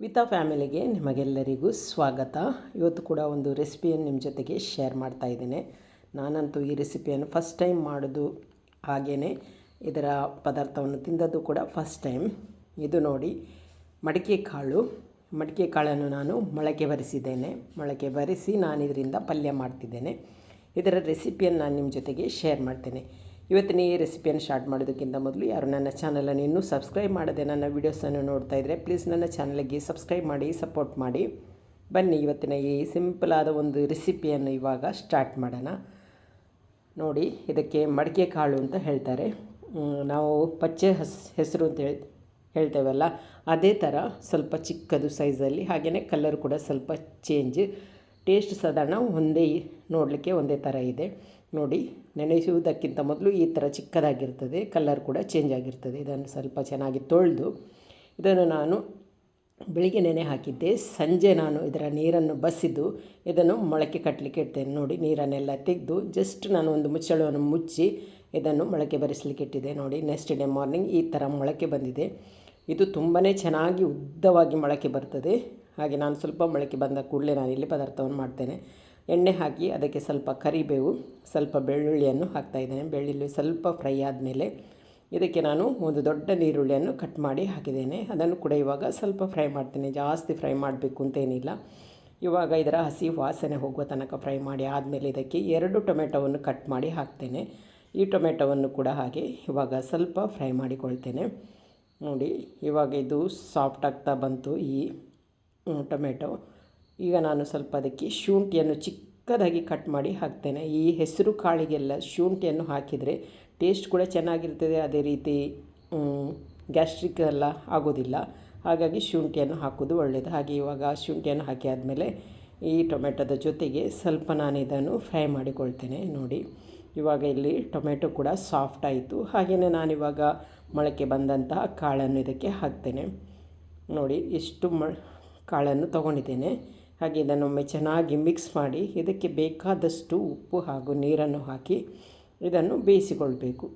ವಿತಾ ಫ್ಯಾಮಿಲಿಗೆ ನಿಮಗೆಲ್ಲರಿಗೂ ಸ್ವಾಗತ. ಇವತ್ತು ಕೂಡ ಒಂದು ರೆಸಿಪಿಯನ್ನು ನಿಮ್ಮ ಜೊತೆಗೆ ಶೇರ್ ಮಾಡ್ತಾ ಇದ್ದೇನೆ. ನಾನಂತೂ ಈ ರೆಸಿಪಿಯನ್ನು ಫಸ್ಟ್ ಟೈಮ್ ಮಾಡೋದು ಹಾಗೆಯೇ ಇದರ ಪದಾರ್ಥವನ್ನು ತಿಂದದ್ದು ಕೂಡ ಫಸ್ಟ್ ಟೈಮ್. ಇದು ನೋಡಿ, ಮಡಿಕೆ ಕಾಳು. ಮಡಿಕೆ ಕಾಳನ್ನು ನಾನು ಮೊಳಕೆ ಬರೆಸಿದ್ದೇನೆ. ಮೊಳಕೆ ಬರೆಸಿ ನಾನು ಇದರಿಂದ ಪಲ್ಯ ಮಾಡ್ತಿದ್ದೇನೆ. ಇದರ ರೆಸಿಪಿಯನ್ನು ನಾನು ನಿಮ್ಮ ಜೊತೆಗೆ ಶೇರ್ ಮಾಡ್ತೇನೆ. ಇವತ್ತಿನ ಈ ರೆಸಿಪಿಯನ್ನು ಸ್ಟಾರ್ಟ್ ಮಾಡೋದಕ್ಕಿಂತ ಮೊದಲು ಯಾರು ನನ್ನ ಚಾನಲನ್ನು ಇನ್ನೂ ಸಬ್ಸ್ಕ್ರೈಬ್ ಮಾಡದೆ ನನ್ನ ವೀಡಿಯೋಸನ್ನು ನೋಡ್ತಾ ಇದ್ದರೆ ಪ್ಲೀಸ್ ನನ್ನ ಚಾನಲ್ಗೆ ಸಬ್ಸ್ಕ್ರೈಬ್ ಮಾಡಿ ಸಪೋರ್ಟ್ ಮಾಡಿ. ಬನ್ನಿ, ಇವತ್ತಿನ ಈ ಸಿಂಪಲ್ ಆದ ಒಂದು ರೆಸಿಪಿಯನ್ನು ಇವಾಗ ಸ್ಟಾರ್ಟ್ ಮಾಡೋಣ. ನೋಡಿ, ಇದಕ್ಕೆ ಮಡಿಕೆ ಕಾಳು ಅಂತ ಹೇಳ್ತಾರೆ. ನಾವು ಪಚ್ಚೆ ಹಸ್, ಹೆಸರು ಅಂತ ಹೇಳಿ, ಹೇಳ್ತೇವಲ್ಲ, ಅದೇ ಥರ ಸ್ವಲ್ಪ ಚಿಕ್ಕದು ಸೈಜಲ್ಲಿ ಹಾಗೆಯೇ ಕಲರ್ ಕೂಡ ಸ್ವಲ್ಪ ಚೇಂಜ್ ಟೇಸ್ಟ್ ಸಾಧಾರಣ ಒಂದೇ ನೋಡಲಿಕ್ಕೆ ಒಂದೇ ಥರ ಇದೆ. ನೋಡಿ, ನೆನೆಸುವುದಕ್ಕಿಂತ ಮೊದಲು ಈ ಥರ ಚಿಕ್ಕದಾಗಿರ್ತದೆ ಕಲರ್ ಕೂಡ ಚೇಂಜ್ ಆಗಿರ್ತದೆ. ಇದನ್ನು ಸ್ವಲ್ಪ ಚೆನ್ನಾಗಿ ತೊಳೆದು, ಇದನ್ನು ನಾನು ಬೆಳಿಗ್ಗೆ ನೆನೆ ಹಾಕಿದ್ದೆ. ಸಂಜೆ ನಾನು ಇದರ ನೀರನ್ನು ಬಸಿದು, ಇದನ್ನು ಮೊಳಕೆ ಕಟ್ಟಲಿಕ್ಕೆ ಇಡ್ತೇನೆ. ನೋಡಿ, ನೀರನ್ನೆಲ್ಲ ತೆಗೆದು ಜಸ್ಟ್ ನಾನು ಒಂದು ಮುಚ್ಚಳವನ್ನು ಮುಚ್ಚಿ ಇದನ್ನು ಮೊಳಕೆ ಬರಿಸಲಿಕ್ಕೆ ಇಟ್ಟಿದ್ದೆ. ನೋಡಿ ನೆಕ್ಸ್ಟ್ ಡೇ ಮಾರ್ನಿಂಗ್ ಈ ಥರ ಮೊಳಕೆ ಬಂದಿದೆ. ಇದು ತುಂಬಾ ಚೆನ್ನಾಗಿ ಉದ್ದವಾಗಿ ಮೊಳಕೆ ಬರ್ತದೆ. ಹಾಗೆ ನಾನು ಸ್ವಲ್ಪ ಮೊಳಕೆ ಬಂದ ಕೂಡಲೇ ನಾನು ಇಲ್ಲಿ ಪದಾರ್ಥವನ್ನು ಮಾಡ್ತೇನೆ. ಎಣ್ಣೆ ಹಾಕಿ ಅದಕ್ಕೆ ಸ್ವಲ್ಪ ಕರಿಬೇವು, ಸ್ವಲ್ಪ ಬೆಳ್ಳುಳ್ಳಿಯನ್ನು ಹಾಕ್ತಾ ಇದ್ದೇನೆ. ಬೆಳ್ಳುಳ್ಳಿ ಸ್ವಲ್ಪ ಫ್ರೈ ಆದಮೇಲೆ ಇದಕ್ಕೆ ನಾನು ಒಂದು ದೊಡ್ಡ ನೀರುಳ್ಳಿಯನ್ನು ಕಟ್ ಮಾಡಿ ಹಾಕಿದ್ದೇನೆ. ಅದನ್ನು ಕೂಡ ಇವಾಗ ಸ್ವಲ್ಪ ಫ್ರೈ ಮಾಡ್ತೇನೆ. ಜಾಸ್ತಿ ಫ್ರೈ ಮಾಡಬೇಕು ಅಂತೇನಿಲ್ಲ ಇವಾಗ ಇದರ ಹಸಿ ವಾಸನೆ ಹೋಗುವ ತನಕ ಫ್ರೈ ಮಾಡಿ ಆದಮೇಲೆ ಇದಕ್ಕೆ ಎರಡು ಟೊಮೆಟೊವನ್ನು ಕಟ್ ಮಾಡಿ ಹಾಕ್ತೇನೆ. ಈ ಟೊಮೆಟೊವನ್ನು ಕೂಡ ಹಾಗೆ ಇವಾಗ ಸ್ವಲ್ಪ ಫ್ರೈ ಮಾಡಿಕೊಳ್ತೇನೆ. ನೋಡಿ, ಇವಾಗ ಇದು ಸಾಫ್ಟ್ ಆಗ್ತಾ ಬಂತು ಈ ಟೊಮೆಟೊ. ಈಗ ನಾನು ಸ್ವಲ್ಪ ಅದಕ್ಕೆ ಶುಂಠಿಯನ್ನು ಚಿಕ್ಕದಾಗಿ ಕಟ್ ಮಾಡಿ ಹಾಕ್ತೇನೆ. ಈ ಹೆಸರು ಕಾಳಿಗೆಲ್ಲ ಶುಂಠಿಯನ್ನು ಹಾಕಿದರೆ ಟೇಸ್ಟ್ ಕೂಡ ಚೆನ್ನಾಗಿರ್ತದೆ. ಅದೇ ರೀತಿ ಗ್ಯಾಸ್ಟ್ರಿಕ್ ಎಲ್ಲ ಆಗೋದಿಲ್ಲ. ಹಾಗಾಗಿ ಶುಂಠಿಯನ್ನು ಹಾಕೋದು ಒಳ್ಳೆಯದು ಹಾಗೆ ಇವಾಗ ಶುಂಠಿಯನ್ನು ಹಾಕಿ ಆದಮೇಲೆ ಈ ಟೊಮೆಟೊದ ಜೊತೆಗೆ ಸ್ವಲ್ಪ ನಾನು ಇದನ್ನು ಫ್ರೈ ಮಾಡಿಕೊಳ್ತೇನೆ. ನೋಡಿ, ಇವಾಗ ಇಲ್ಲಿ ಟೊಮೆಟೊ ಕೂಡ ಸಾಫ್ಟ್ ಆಯಿತು. ಹಾಗೆಯೇ ನಾನಿವಾಗ ಮೊಳಕೆ ಬಂದಂತಹ ಕಾಳನ್ನು ಇದಕ್ಕೆ ಹಾಕ್ತೇನೆ. ನೋಡಿ, ಎಷ್ಟು ಮ ಕಾಳನ್ನು ತಗೊಂಡಿದ್ದೇನೆ. ಹಾಗೆ ಇದನ್ನೊಮ್ಮೆ ಚೆನ್ನಾಗಿ ಮಿಕ್ಸ್ ಮಾಡಿ ಇದಕ್ಕೆ ಬೇಕಾದಷ್ಟು ಉಪ್ಪು ಹಾಗೂ ನೀರನ್ನು ಹಾಕಿ ಇದನ್ನು ಬೇಯಿಸಿಕೊಳ್ಬೇಕು.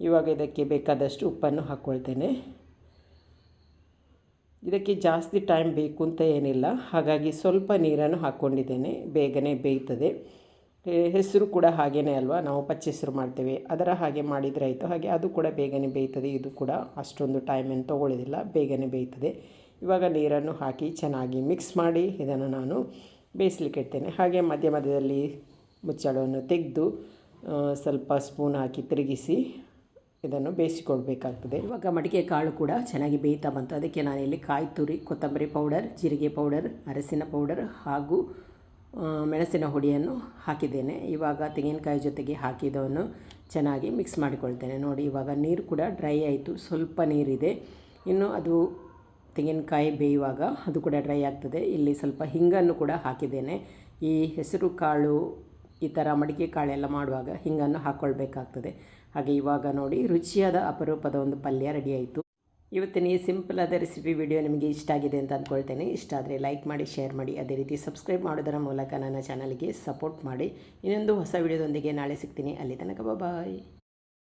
ಇವಾಗ ಇದಕ್ಕೆ ಬೇಕಾದಷ್ಟು ಉಪ್ಪನ್ನು ಹಾಕ್ಕೊಳ್ತೇನೆ ಇದಕ್ಕೆ ಜಾಸ್ತಿ ಟೈಮ್ ಬೇಕು ಅಂತ ಏನಿಲ್ಲ. ಹಾಗಾಗಿ ಸ್ವಲ್ಪ ನೀರನ್ನು ಹಾಕ್ಕೊಂಡಿದ್ದೇನೆ ಬೇಗನೆ ಬೇಯ್ತದೆ. ಹೆಸರು ಕೂಡ ಹಾಗೇನೇ ಅಲ್ವಾ? ನಾವು ಪಚ್ಚೆಸರು ಮಾಡ್ತೇವೆ. ಅದರ ಹಾಗೆ ಮಾಡಿದರೆ ಆಯಿತು. ಹಾಗೆ ಅದು ಕೂಡ ಬೇಗನೆ ಬೇಯ್ತದೆ. ಇದು ಕೂಡ ಅಷ್ಟೊಂದು ಟೈಮ್ ಏನು ತೊಗೊಳ್ಳೋದಿಲ್ಲ. ಬೇಗನೆ ಬೇಯ್ತದೆ. ಇವಾಗ ನೀರನ್ನು ಹಾಕಿ ಚೆನ್ನಾಗಿ ಮಿಕ್ಸ್ ಮಾಡಿ, ಇದನ್ನು ನಾನು ಬೇಯಿಸ್ಲಿಕ್ಕೆ ಇಡ್ತೇನೆ. ಹಾಗೆ ಮಧ್ಯ ಮಧ್ಯದಲ್ಲಿ ಮುಚ್ಚಳವನ್ನು ತೆಗೆದು ಸ್ವಲ್ಪ ಸ್ಪೂನ್ ಹಾಕಿ ತಿರುಗಿಸಿ ಇದನ್ನು ಬೇಯಿಸಿಕೊಳ್ಬೇಕಾಗ್ತದೆ ಇವಾಗ ಮಡಿಕೆ ಕಾಳು ಕೂಡ ಚೆನ್ನಾಗಿ ಬೇಯ್ತಾ ಬಂತು. ಅದಕ್ಕೆ ನಾನಿಲ್ಲಿ ಕಾಯಿ ತುರಿ, ಕೊತ್ತಂಬರಿ ಪೌಡರ್, ಜೀರಿಗೆ ಪೌಡರ್, ಅರಸಿನ ಪೌಡರ್ ಹಾಗೂ ಮೆಣಸಿನ ಹುಡಿಯನ್ನು ಹಾಕಿದ್ದೇನೆ. ಇವಾಗ ತೆಂಗಿನಕಾಯಿ ಜೊತೆಗೆ ಹಾಕಿದವನ್ನು ಚೆನ್ನಾಗಿ ಮಿಕ್ಸ್ ಮಾಡಿಕೊಳ್ತೇನೆ. ನೋಡಿ, ಇವಾಗ ನೀರು ಕೂಡ ಡ್ರೈ ಆಯಿತು. ಸ್ವಲ್ಪ ನೀರಿದೆ. ಇನ್ನು ಅದು ತೆಂಗಿನಕಾಯಿ ಬೇಯುವಾಗ ಅದು ಕೂಡ ಡ್ರೈ ಆಗ್ತದೆ. ಇಲ್ಲಿ ಸ್ವಲ್ಪ ಹಿಂಗನ್ನು ಕೂಡ ಹಾಕಿದ್ದೇನೆ. ಈ ಹೆಸರು ಕಾಳು, ಈ ಥರ ಮಡಿಕೆ ಕಾಳೆಲ್ಲ ಮಾಡುವಾಗ ಹಿಂಗನ್ನು ಹಾಕ್ಕೊಳ್ಬೇಕಾಗ್ತದೆ ಹಾಗೆ ಇವಾಗ ನೋಡಿ, ರುಚಿಯಾದ ಅಪರೂಪದ ಒಂದು ಪಲ್ಯ ರೆಡಿ ಆಯಿತು. ಇವತ್ತಿನ ಈ ಸಿಂಪಲ್ ಆದ ರೆಸಿಪಿ ವಿಡಿಯೋ ನಿಮಗೆ ಇಷ್ಟ ಆಗಿದೆ ಅಂತ ಅಂದ್ಕೊಳ್ತೇನೆ. ಇಷ್ಟ ಆದರೆ ಲೈಕ್ ಮಾಡಿ, ಶೇರ್ ಮಾಡಿ. ಅದೇ ರೀತಿ ಸಬ್ಸ್ಕ್ರೈಬ್ ಮಾಡೋದರ ಮೂಲಕ ನನ್ನ ಚಾನಲ್ಗೆ ಸಪೋರ್ಟ್ ಮಾಡಿ. ಇನ್ನೊಂದು ಹೊಸ ವಿಡಿಯೋದೊಂದಿಗೆ ನಾಳೆ ಸಿಗ್ತೀನಿ. ಅಲ್ಲಿ ತನಕ ಬಾಯ್